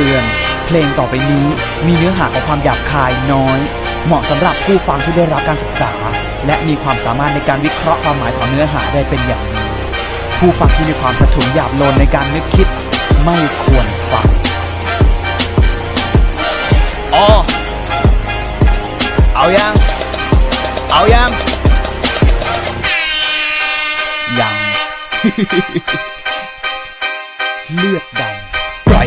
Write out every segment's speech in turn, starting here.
เตือน เพลงต่อไปนี้มีเนื้อหาของความหยาบคายน้อย เหมาะสำหรับผู้ฟังที่ได้รับการศึกษา และมีความสามารถในการวิเคราะห์ความหมายของเนื้อหาได้เป็นอย่างดีผู้ฟังที่มีความสะทุนหยาบโลนในการนึกคิด ไม่ควรฟังอ๋อเอายัง เอายัง ยัง เลือดดำปล่อย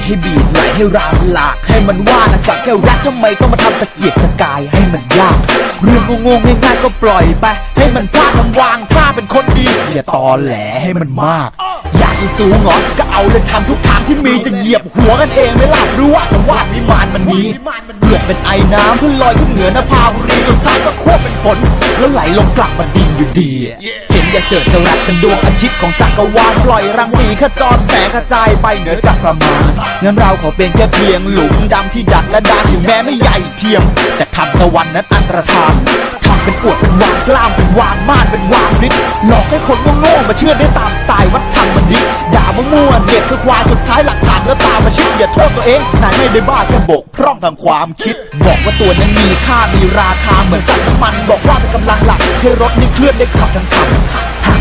ให้บีบไหลให้รามหลากให้มันว่านะกับแก้วรักทำไมต้องมาทำตะเกียกตะกายให้มันยาก เรื่องงงง่ายๆก็ปล่อยไป ให้มันพลาดทำวางท่าเป็นคนดีอย่าตอแหลให้มันมาก อยากสูงเหรอก็เอาเลยทำทุกทางที่มีจะเหยียบหัวกันเองไม่ล่ะรู้ว่าจะวาดวิมานมันนี้เลือดเป็นไอ้น้ำเพื่อลอยขึ้นเหนือนภาบุรีสุดท้ายก็ควบเป็นฝนแล้วไหลลงกลับมาดินอยู่ดีเอย่าเจอเจรัสเป็นดวงอาทิตย์ของจักรวาลปล่อยรังสีขจรแสงกระจายไปเหนือจักรมาลงั้นเราขอเป็นแค่เพียงหลุมดำที่ดักและดานอยู่แม้ไม่ใหญ่เทียม แต่ทำตะวันนั้นอันตรธานทำเป็นอวดเป็นวางกล้ามเป็นวางมาดเป็นวางฤทธิ์หลอกให้คนโง่ๆมาเชื่อได้ตามสไตล์วัดธรรมบัณฑิตด่ามั่วๆเด็ดคือควายสุดท้ายหลักฐานก็ตามมาชิดอย่าโทษตัวเองนายไม่ได้บ้าแค่บกพร่องทางความคิด บอกว่าตัวนั้นมีค่ามีราคาเหมือนกับน้ำมันบอกว่า ให้รถนี้เคลื่อนได้ขับทั้งคัน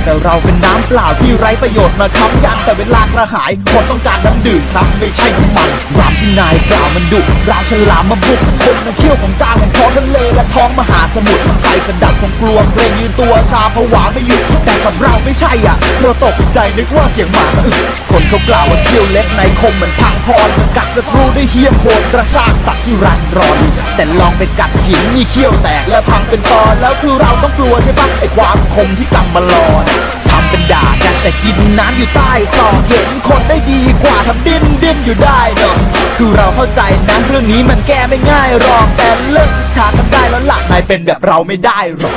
แต่เราเป็นน้ำเปล่าที่ไร้ประโยชน์มาค้ำยันแต่เวลากระหายคนต้องการน้ำดื่มครับไม่ใช่น้ำมันรามที่นายกล่าวมันดุรามฉลามมาบุกสักคนมาเขี้ยวของเจ้าของท้องทะเลและท้องมหาสมุทรใครสะดับคงกลัวเกรงยืนตัวชาผวาไม่หยุดแต่กับเราไม่ใช่อะเราตกใจนึกว่าเสียงหมาสะอึกคนเขากล่าวว่าเขี้ยวเล็บในคมเหมือนพังพรกัดศัตรูได้เหี้ยมโหดกระชากสัตว์ที่รันร้อน แต่ลองไปกัดหินมีเขี้ยวแตกและพังเป็นตอนแล้วคือเราต้องกลัวใช่ปะไอความคมที่กำมาลอนทำเป็นด่ากันแต่กินน้ำอยู่ใต้ซอกเห็นคนได้ดีกว่าทำดิ้นดิ้นอยู่ได้เนาะคือเราเข้าใจนะเรื่องนี้มันแก้ไม่ง่ายหรอกแต่เลิกอิจฉากันได้แล้วหลักนายเป็นแบบเราไม่ได้หรอก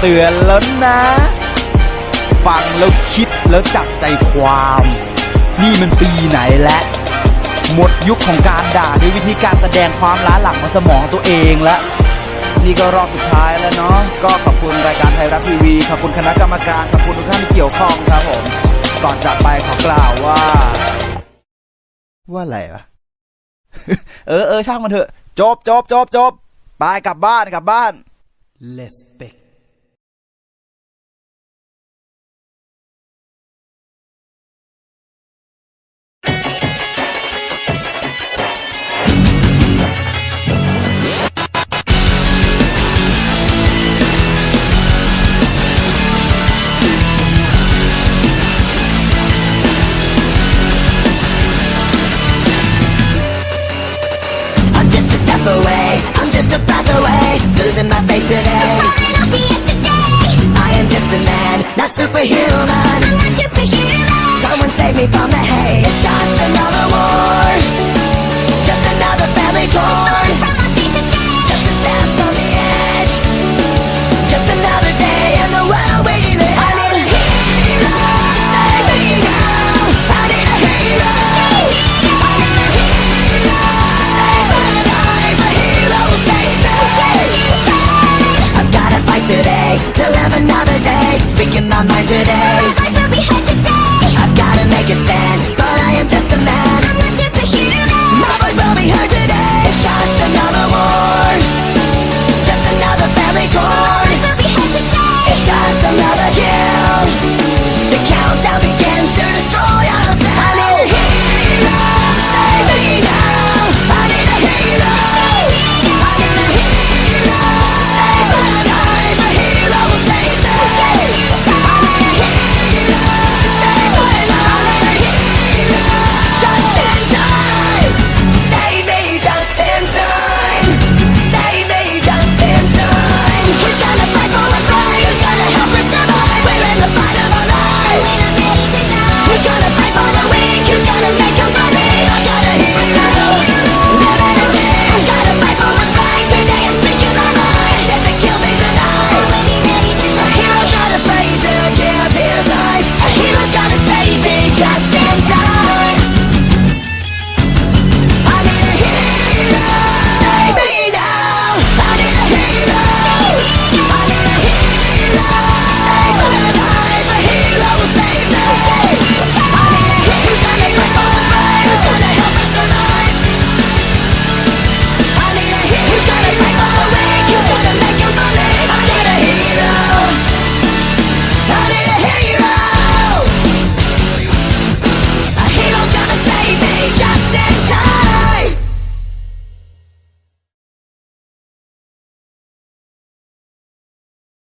เตือนแล้วนะ ฟังแล้วคิดแล้วจับใจความ นี่มันปีไหนแล้วหมดยุคของการด่าด้วยวิธีการแสดงความล้าหลังของสมองตัวเองแล้ว นี่ก็รอบสุดท้ายแล้วเนาะก็ขอบคุณรายการไทยรัฐทีวีขอบคุณคณะกรรมการขอบคุณทุกท่านที่เกี่ยวข้องครับผมก่อนจากไปขอกล่าวว่า ว่าอะไรวะเออเออช่างมันเถอะ จบจบจบจบไปกลับบ้านกลับบ้าน Let's back today. I am just a man, not superhuman. Someone save me from the hate. It's just another war, just another family torn. my today